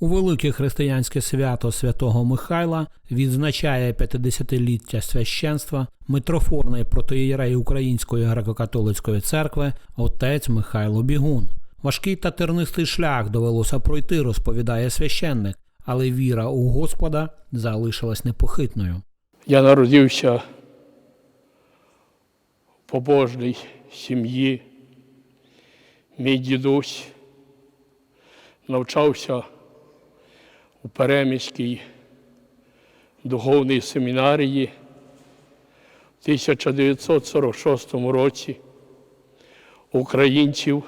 У велике християнське свято святого Михайла відзначає 50-ліття священства митрофорний протиєрей Української греко-католицької церкви отець Михайло Бігун. Важкий та тернистий шлях довелося пройти, розповідає священник, але віра у Господа залишилась непохитною. Я народився побожній сім'ї. Мій дідусь навчався у Переміській духовній семінарії в 1946 році. Українців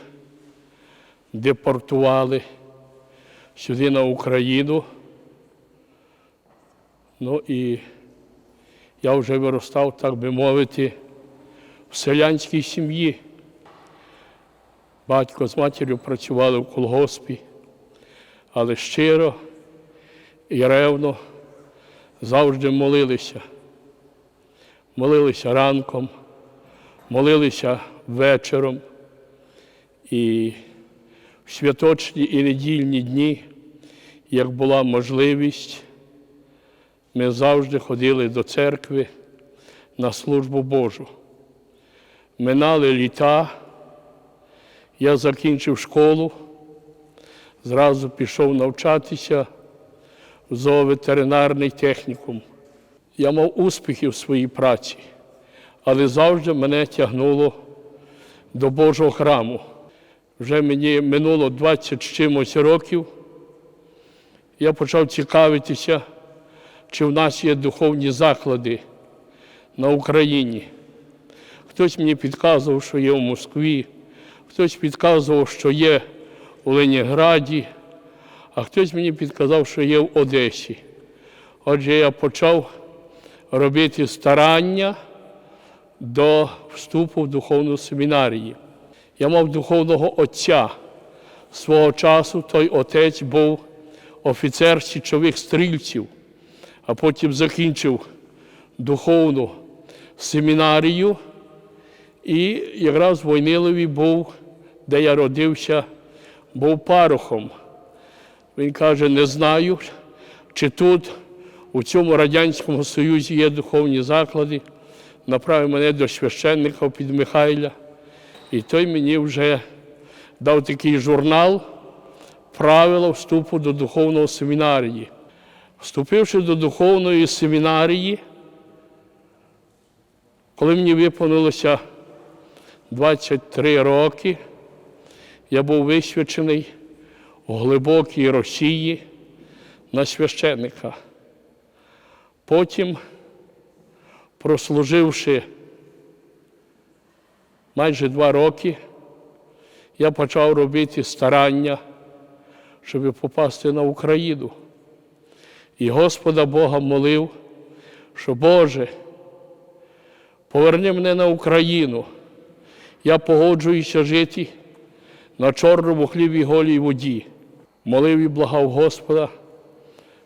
депортували сюди на Україну. Ну і я вже виростав, так би мовити, в селянській сім'ї. Батько з матір'ю працювали в колгоспі, але щиро і ревно завжди молилися. Молилися ранком, молилися вечором. І в святочні і недільні дні, як була можливість, ми завжди ходили до церкви на службу Божу. Минали літа, я закінчив школу, зразу пішов навчатися в зооветеринарний технікум. Я мав успіхи в своїй праці, але завжди мене тягнуло до Божого храму. Вже мені минуло 20 з чимось років. Я почав цікавитися, чи в нас є духовні заклади на Україні. Хтось мені підказував, що є в Москві, хтось підказував, що є у Леніграді, а хтось мені підказав, що є в Одесі. Отже, я почав робити старання до вступу в духовну семінарію. Я мав духовного отця свого часу, той отець був офіцер січових стрільців, а потім закінчив духовну семінарію. І якраз в був, де я родився, був парохом. Він каже, не знаю, чи тут, у цьому Радянському Союзі є духовні заклади. Направив мене до священника під Михайля. І той мені вже дав такий журнал правила вступу до духовного семінарії. Вступивши до духовної семінарії, коли мені виповнилося 23 роки, я був висвячений у глибокій Росії на священника. Потім, прослуживши майже два роки, я почав робити старання, щоб попасти на Україну. І Господа Бога молив, що Боже, поверни мене на Україну. Я погоджуюся жити на чорному хлібі голій воді. Молив і благав Господа,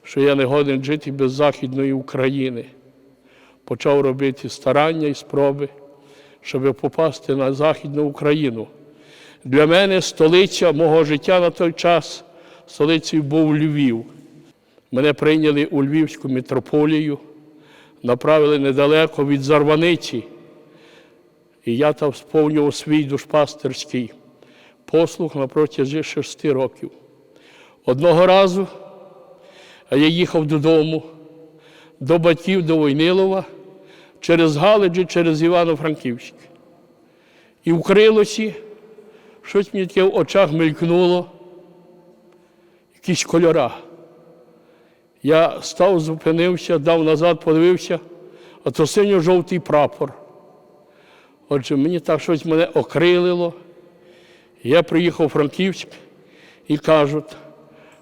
що я не годен жити без Західної України. Почав робити старання і спроби, щоб попасти на Західну Україну. Для мене столиця мого життя на той час, столицею був Львів. Мене прийняли у Львівську митрополію, направили недалеко від Зарваниці. І я там сповнював свій душпастерський послуг на протязі шести років. Одного разу я їхав додому, до батьків до Войнилова, через Галиджі, через Івано-Франківськ. І в Крилосі щось мені таке в очах мелькнуло, якісь кольора. Я став, зупинився, дав назад, подивився, а то синьо-жовтий прапор. Отже, мені так щось мене окрилило. Я приїхав у Франківськ і кажуть,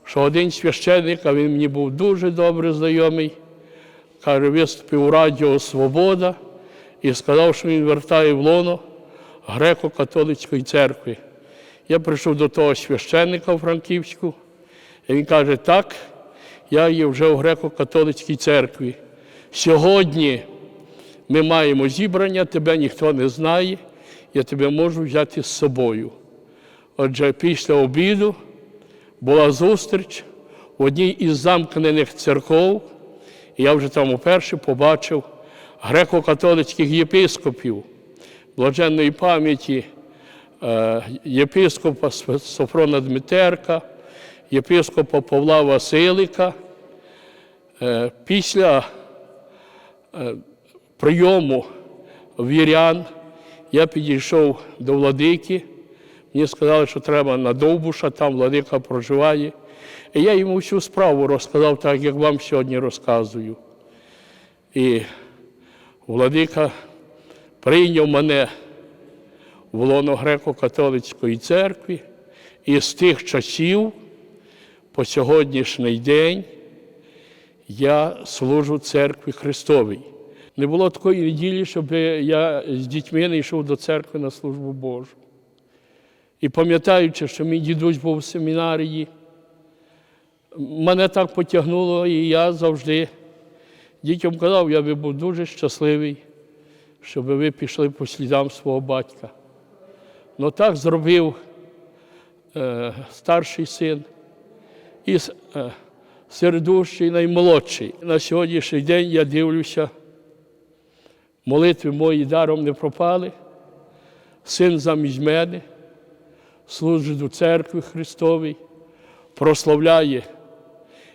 що один священник, а він мені був дуже добре знайомий, каже, виступив у Радіо Свобода і сказав, що він вертає в лоно греко-католицької церкви. Я прийшов до того священника у Франківську, і він каже, так, я є вже у греко-католицькій церкві. Сьогодні Ми маємо зібрання, тебе ніхто не знає, я тебе можу взяти з собою. Отже, після обіду була зустріч в одній із замкнених церков, і я вже там уперше побачив греко-католицьких єпископів блаженної пам'яті е, єпископа Софрона Дмитерка, єпископа Павла Василика. Е, Після е, прийому вірян я підійшов до владики. Мені сказали, що треба на Довбуша, там владика проживає. І я йому всю справу розказав, так як вам сьогодні розказую. І владика прийняв мене в лоно греко-католицької церкви, і з тих часів по сьогоднішній день я служу церкві Христовій. Не було такої неділі, щоб я з дітьми не йшов до церкви на службу Божу. І пам'ятаючи, що мій дідусь був в семінарії, мене так потягнуло, і я завжди дітям казав, я би був дуже щасливий, щоб ви пішли по слідам свого батька. Ну так зробив е, старший син і е, середущий наймолодший. На сьогоднішній день я дивлюся, молитви мої даром не пропали. Син замість мене служить у церкві Христовій, прославляє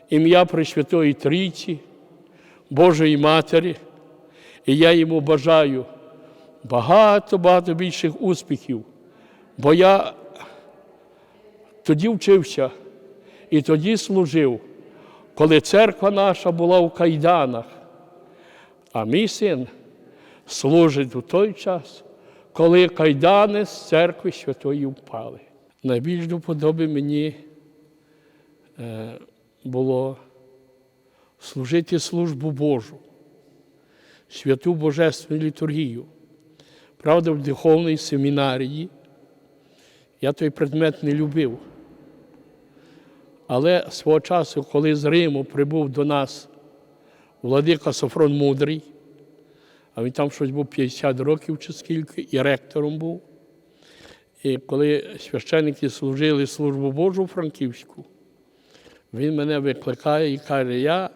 ім'я Пресвятої Трійці, Божої Матері. І я йому бажаю багато-багато більших успіхів, бо я тоді вчився і тоді служив, коли церква наша була в кайданах, а мій син служить у той час, коли кайдани з церкви святої впали. Найбільш до подоби мені е, було служити службу Божу, святу Божественну літургію. Правда, в духовній семінарії я той предмет не любив. Але свого часу, коли з Риму прибув до нас владика Софрон Мудрий, а він там щось був 50 років чи скільки, і ректором був. І коли священники служили службу Божу Франківську, він мене викликає і каже, я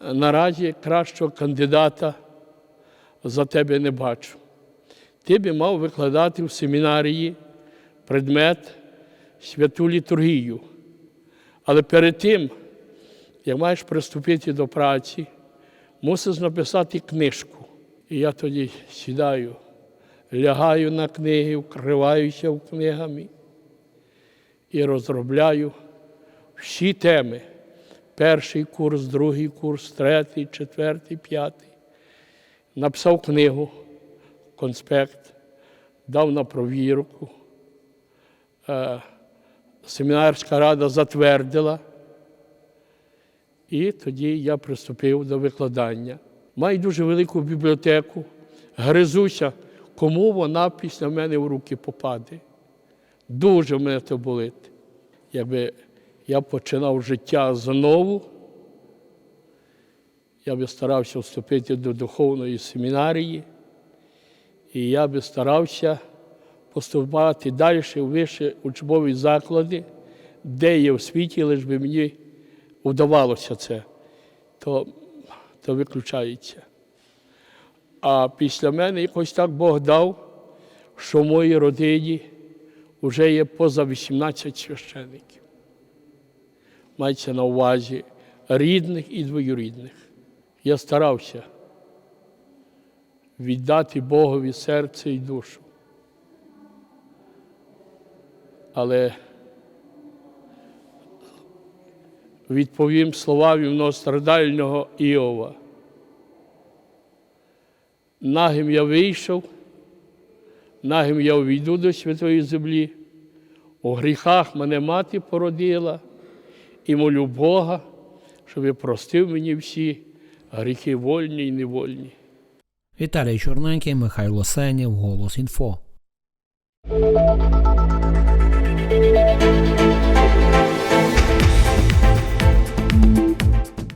наразі кращого кандидата за тебе не бачу. Ти би мав викладати в семінарії предмет святу літургію. Але перед тим, як маєш приступити до праці, мусиш написати книжку. І я тоді сідаю, лягаю на книги, вкриваюся в книгами і розробляю всі теми. Перший курс, другий курс, третій, четвертий, п'ятий. Написав книгу, конспект, дав на провірку. Е, Семінарська рада затвердила. І тоді я приступив до викладання. Маю дуже велику бібліотеку, гризуся, кому вона після мене в руки попаде. Дуже мене це болить. Якби я починав життя знову, я би старався вступити до духовної семінарії, і я би старався поступати далі в вищі учбові заклади, де є в світі, лише би мені вдавалося це, то, то виключається. А після мене якось так Бог дав, що в моїй родині вже є поза 18 священиків. Мається на увазі рідних і двоюрідних. Я старався віддати Богові серце і душу. Але відповім словам вівнострадального Іова. Нагим я вийшов, нагим я увійду до святої землі, у гріхах мене мати породила і молю Бога, щоб простив мені всі гріхи вольні і невольні. Віталій Чорненький, Михайло Сенєв, Голос Інфо.